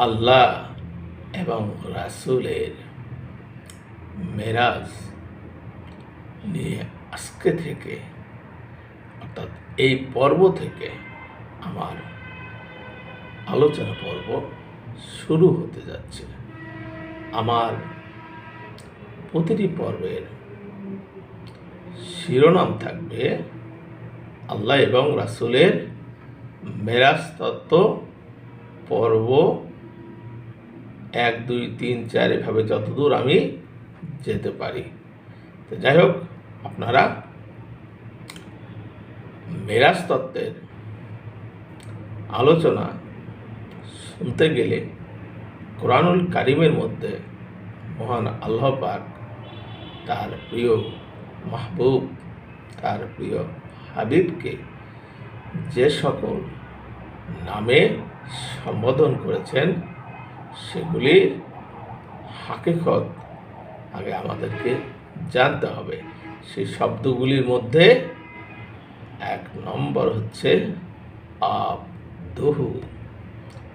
আল্লাহ এবং রাসুলের মেরাজ নিয়ে আজকে থেকে, অর্থাৎ এই পর্ব থেকে আমার আলোচনা পর্ব শুরু হতে যাচ্ছে। আমার প্রতিটি পর্বের শিরোনাম থাকবে আল্লাহ এবং রাসুলের মেরাজ তত্ত্ব পর্ব এক, দুই, তিন, চার এভাবে যতদূর আমি যেতে পারি। তো যাই হোক আপনারা মেরাজ তত্ত্বের আলোচনা শুনতে গেলে কোরআনুল কারিমের মধ্যে মহান আল্লাহ পাক তার প্রিয় মাহবুব, তার প্রিয় হাবিবকে যে সকল নামে সম্বোধন করেছেন সেগুলির হাকিকত আগে আমাদেরকে জানতে হবে। সেই শব্দগুলির মধ্যে এক নম্বর হচ্ছে আবদুহু।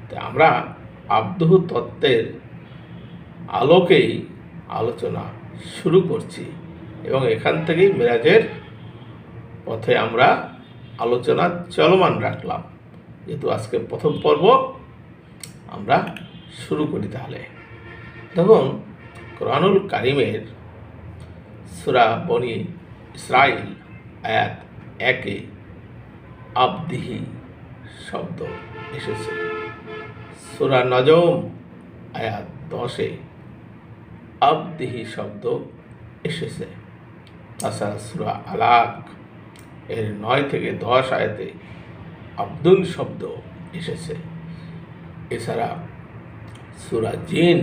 তা আমরা আবদুহু তত্ত্বের আলোকেই আলোচনা শুরু করছি এবং এখান থেকেই মেরাজের পথে আমরা আলোচনা চলমান রাখলাম। যেহেতু আজকে প্রথম পর্ব, আমরা শুরু করি তাহলে। দেখুন, কোরআনুল কারিমের সুরা বনি ইসরাইল আয়াত একে আবদিহি শব্দ এসেছে। সুরা নজম আয়াত দশে আবদিহি শব্দ এসেছে। তাছাড়া সুরা আলাক এর নয় থেকে দশ আয়াতে আব্দুল শব্দ এসেছে। এছাড়া সুরা জিন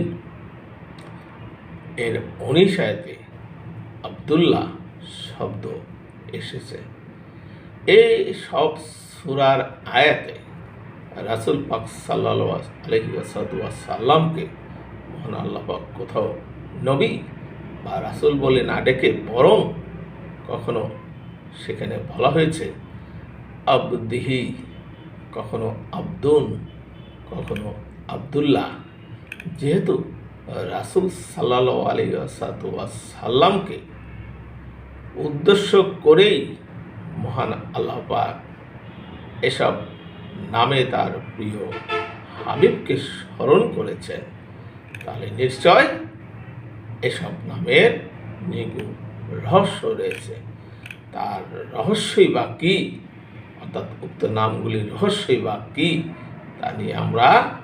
এর উনিশ আয়াতে আবদুল্লাহ শব্দ এসেছে। এই সব সুরার আয়াতে রাসুল পাক সাল্লাহ মহান আল্লাহ পাক কোথাও নবী বা রাসুল বলে না ডেকে বরং কখনো সেখানে বলা হয়েছে, আবদিহি, কখনো আব্দুন, কখনো আবদুল্লাহ। যেহেতু রাসুল সাল্লাহ আলী সাল্লামকে উদ্দেশ্য করেই মহান আল্লাহ পাক এসব নামে তার প্রিয় হাবিবকে স্মরণ করেছেন, তাহলে নিশ্চয় এসব নামের নিগুণ রহস্য রয়েছে। তার রহস্যই বা কী? অর্থাৎ উক্ত নামগুলির রহস্যই বা কী? তা নিয়ে আমরা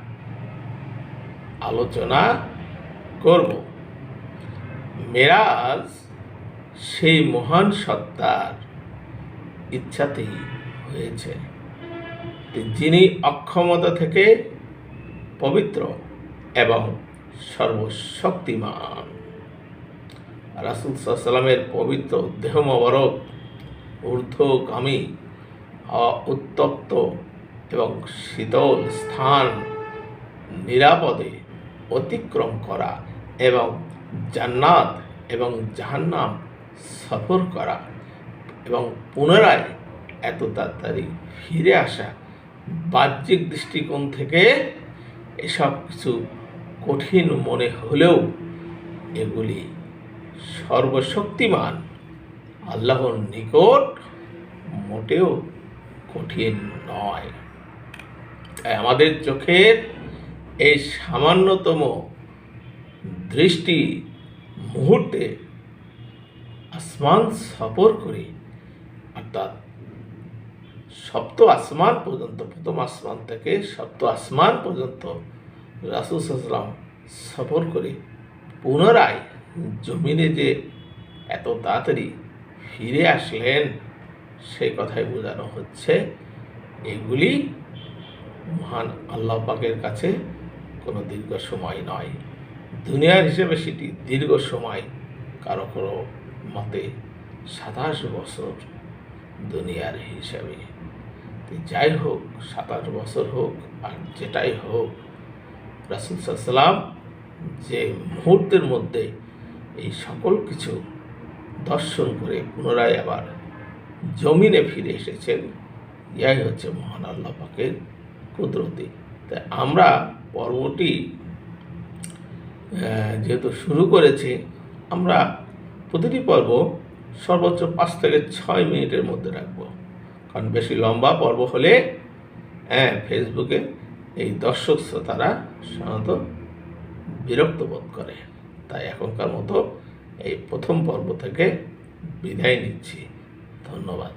আলোচনা করব। মেরাজ সেই মহান সত্তার ইচ্ছাতেই হয়েছে। যিনি অক্ষমতা থেকে পবিত্র এবং সর্বশক্তিমান। রাসুল সাল্লামের পবিত্র দেহ মোবারক, ঊর্ধ্বগামী উত্তপ্ত এবং শীতল স্থান নিরাপদে অতিক্রম করা এবং জান্নাত এবং জাহান্নাম সফর করা এবং পুনরায় এত তাড়াতাড়ি ফিরে আসা বাহ্যিক দৃষ্টিকোণ থেকে এসব কিছু কঠিন মনে হলেও এগুলি সর্বশক্তিমান, আল্লাহর নিকট মোটেও কঠিন নয়। তাই আমাদের চোখের এই সামান্যতম দৃষ্টি মুহূর্তে আসমান সফর করে, অর্থাৎ সপ্ত আসমান পর্যন্ত, প্রথম আসমান থেকে সপ্ত আসমান পর্যন্ত রাসুল সাল্লাম সফর করে পুনরায় জমিনে যে এত তাড়াতাড়ি ফিরে আসলেন, সে কথাই বোঝানো হচ্ছে, এগুলি মহান আল্লাহ পাকের কাছে কোনো দীর্ঘ সময় নয়। দুনিয়ার হিসেবে সেটি দীর্ঘ সময়। কারও কারও মতে সাতাশ বছর দুনিয়ার হিসাবে। যাই হোক, সাতাশ বছর হোক আর যেটাই হোক, রাসুল সাল্লাম যে মুহূর্তের মধ্যে এই সকল কিছু দর্শন করে পুনরায় আবার জমিনে ফিরে এসেছেন ইয়াই হচ্ছে মহান আল্লাহ পাকের কুদরতি। তাই আমরা পর্বটি যেহেতু শুরু করেছি, আমরা প্রতিটি পর্ব সর্বোচ্চ পাঁচ থেকে ছয় মিনিটের মধ্যে রাখব। কারণ বেশি লম্বা পর্ব হলে হ্যাঁ ফেসবুকে এই দর্শক শ্রোতারা সাধারণত বিরক্ত বোধ করে। তাই এখনকার মতো এই প্রথম পর্ব থেকে বিদায় নিচ্ছি। ধন্যবাদ।